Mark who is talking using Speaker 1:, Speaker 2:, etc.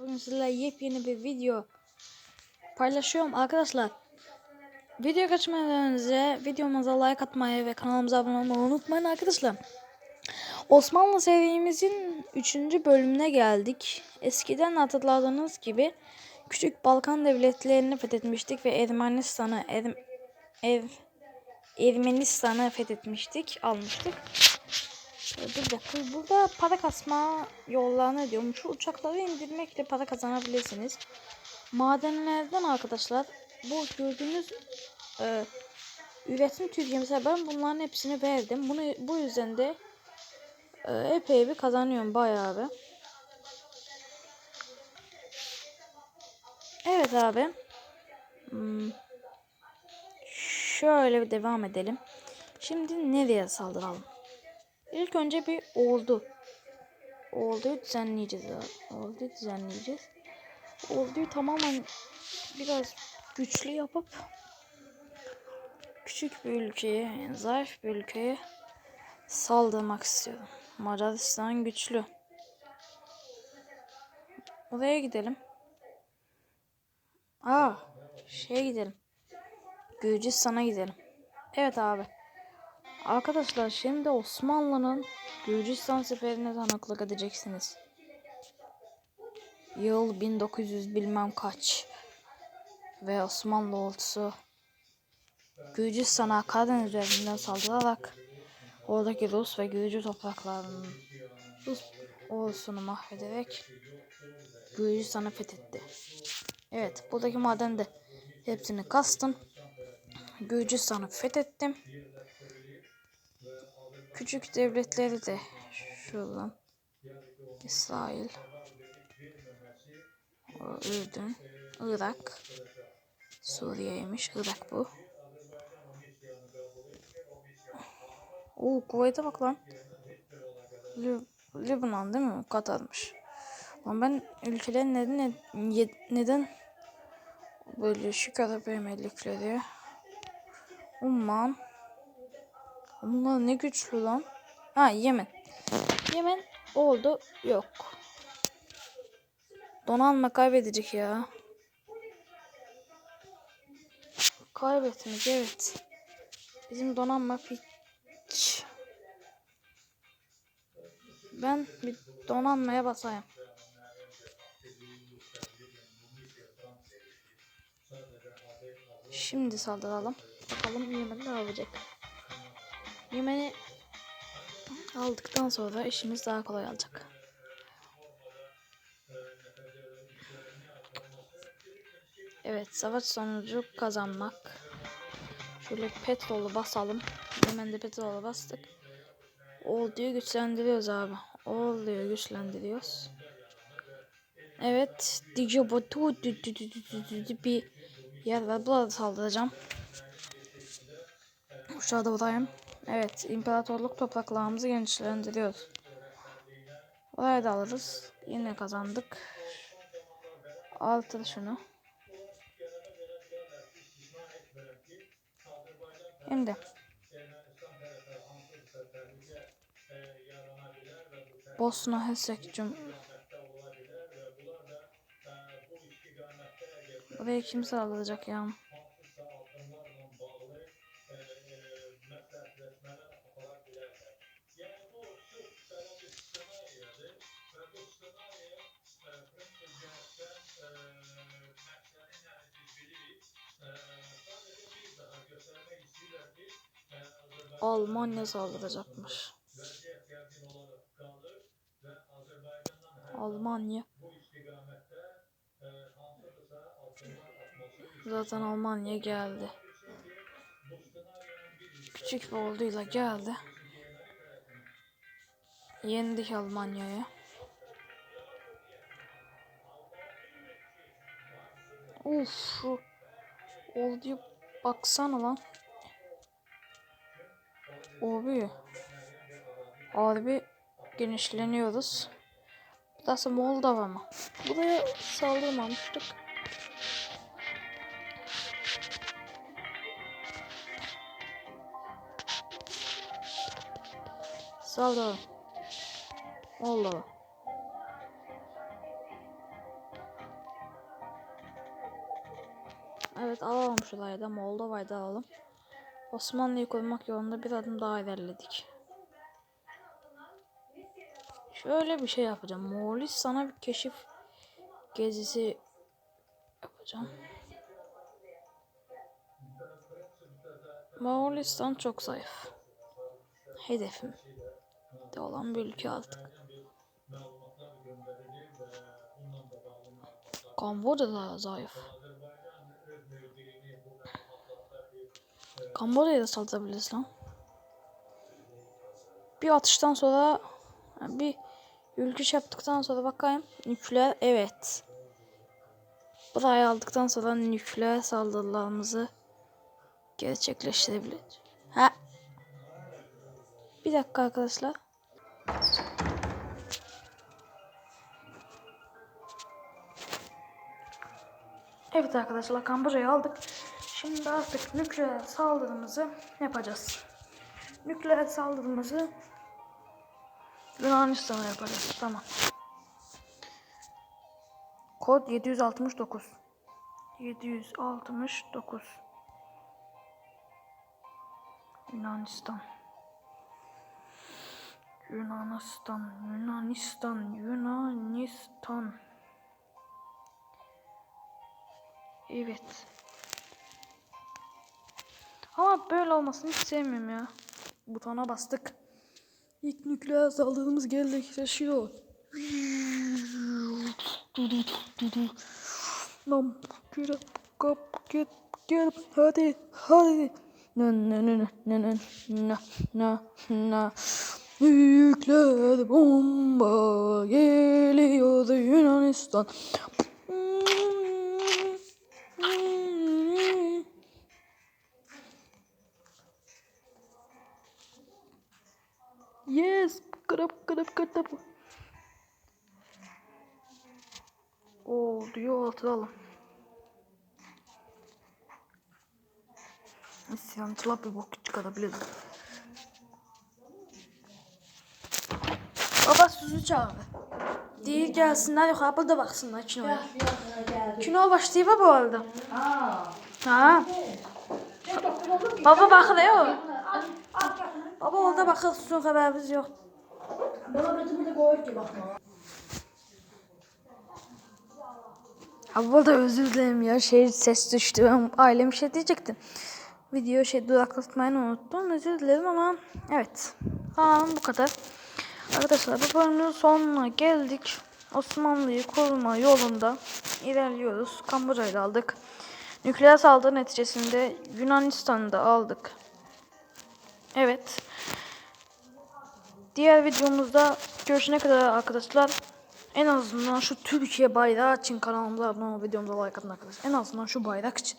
Speaker 1: Bugün sizlerle yepyeni bir video paylaşıyorum arkadaşlar. Video kaçmadan önce videomuza like atmayı ve kanalımıza abone olmayı unutmayın arkadaşlar. Osmanlı serimizin 3. bölümüne geldik. Eskiden hatırladığınız gibi Küçük Balkan devletlerini fethetmiştik ve Ermenistan'ı Erm Ev Ermenistan'ı fethetmiştik, almıştık. Bir dakika burada para kasma yollarını diyorum. Şu uçakları indirmekle para kazanabilirsiniz. Madenlerden arkadaşlar bu gördüğünüz e, üretim Türkiye ben bunların hepsini verdim. Bunu bu yüzden de e, epey bir kazanıyorum bayağı bir. Evet abi. Hmm. Şöyle bir devam edelim. Şimdi nereye saldıralım? İlk önce bir oldu. Olduyu düzenleyeceğiz abi. Düzenleyeceğiz. Olduyu tamamen biraz güçlü yapıp küçük bir ülkeye, yani zayıf bir ülkeye saldırmak istiyorum. Macaristan güçlü. Oraya gidelim. Aa, şeye gidelim. Gürcistan'a gidelim. Evet abi. Arkadaşlar şimdi Osmanlı'nın Gürcistan seferine tanıklık edeceksiniz. Yıl 1900 bilmem kaç. Ve Osmanlı ordusu Gürcistan'a Karadeniz üzerinden saldırarak oradaki Rus ve Gürcü topraklarının Rus ordusunu mahvederek Gürcistan'ı fethetti. Evet buradaki madende hepsini kastım. Gürcistan'ı fethettim. Küçük devletleri de şuradan İsrail, Ürdün, Irak, Suriye'ymiş. Irak bu. Oo Kuveyt'e bak lan. Lüb Lübnan değil mi? Katar'mış. Ama ben ülkelerin neden, neden böyle şu kadar emellikleri Umman Bunlar ne güçlü lan. Ha Yemen. Yemen oldu. Yok. Donanma kaybedecek ya. Kaybetmek evet. Bizim donanma hiç. Ben bir donanmaya basayım. Şimdi saldıralım. Bakalım Yemen ne yapacak. Yemen'i aldıktan sonra işimiz daha kolay olacak. Evet savaş sonucu kazanmak. Şöyle petrolü basalım. Hemen de petrolü bastık. Orduyu güçlendiriyoruz abi. Orduyu güçlendiriyoruz. Evet. Dijobotu bir yer var. Burada saldıracağım. Aşağıda buradayım. Evet, imparatorluk topraklarımızı genişlendiriyoruz. Oraya da alırız. Yine kazandık. Altı şunu. Şimdi. Bosna Hersek Cum Buraya kimse alacak ya. Almanya saldıracakmış. Almanya. Zaten Almanya geldi. Küçük bir orduyla geldi. Yendik Almanya'ya. Uf şu orduya baksana lan. Abi. Abi genişleniyoruz. Burası Moldova mı? Buraya saldırmamıştık. Saldıralım. Moldova. Evet alalım şurayı da Moldova'yı da alalım. Osmanlı'yı korumak yolunda bir adım daha ilerledik. Şöyle bir şey yapacağım. Moğolistan'a bir keşif gezisi yapacağım. Moğolistan çok zayıf. Hedefim de olan bir ülke artık. Kamboçya da zayıf. Kamboçya'ya da saldırabiliriz lan. Bir atıştan sonra bir ülküş yaptıktan sonra bakayım. Nükleer evet. Burayı aldıktan sonra nükleer saldırılarımızı gerçekleştirebiliriz. Ha. Bir dakika arkadaşlar. Evet arkadaşlar Kamboçya'yı aldık. Şimdi artık nükleer saldırımızı yapacağız. Nükleer saldırımızı Yunanistan'a yapacağız. Tamam. Kod 769. 769. Yunanistan. Yunanistan, Yunanistan, Yunanistan. Evet. Ama böyle olmasını hiç sevmiyorum ya. Butona bastık. İlk nükleer saldırımız gerçekleşiyor. Lan gel kap git gel hadi hadi. Na na na na na na na na Nükleer bomba geliyordu Yunanistan. Yes, kırıp kırıp kırıp. Oo diyor atalım. İsyancılar bir bok çıkarabilir. Baba Suzu çağırdı. Değil gelsinler yukarı burada baksınlar kinoya. Kino başlayıp bu arada. Ha. Baba bakır yok. Baba orada bakır Suzu'nun haberimiz yok. Abi burada özür dilerim ya şey ses düştü ben ailem şey diyecektim. Video şey duraklatmayı unuttum özür dilerim ama evet tamam bu kadar. Arkadaşlar bu bölümün sonuna geldik. Osmanlı'yı koruma yolunda ilerliyoruz. Kamboçya'yı da aldık. Nükleer saldırı neticesinde Yunanistan'ı da aldık. Evet. Diğer videomuzda görüşene kadar arkadaşlar en azından şu Türkiye bayrağı için kanalımıza abone olup videomuza like atın arkadaşlar. En azından şu bayrak için.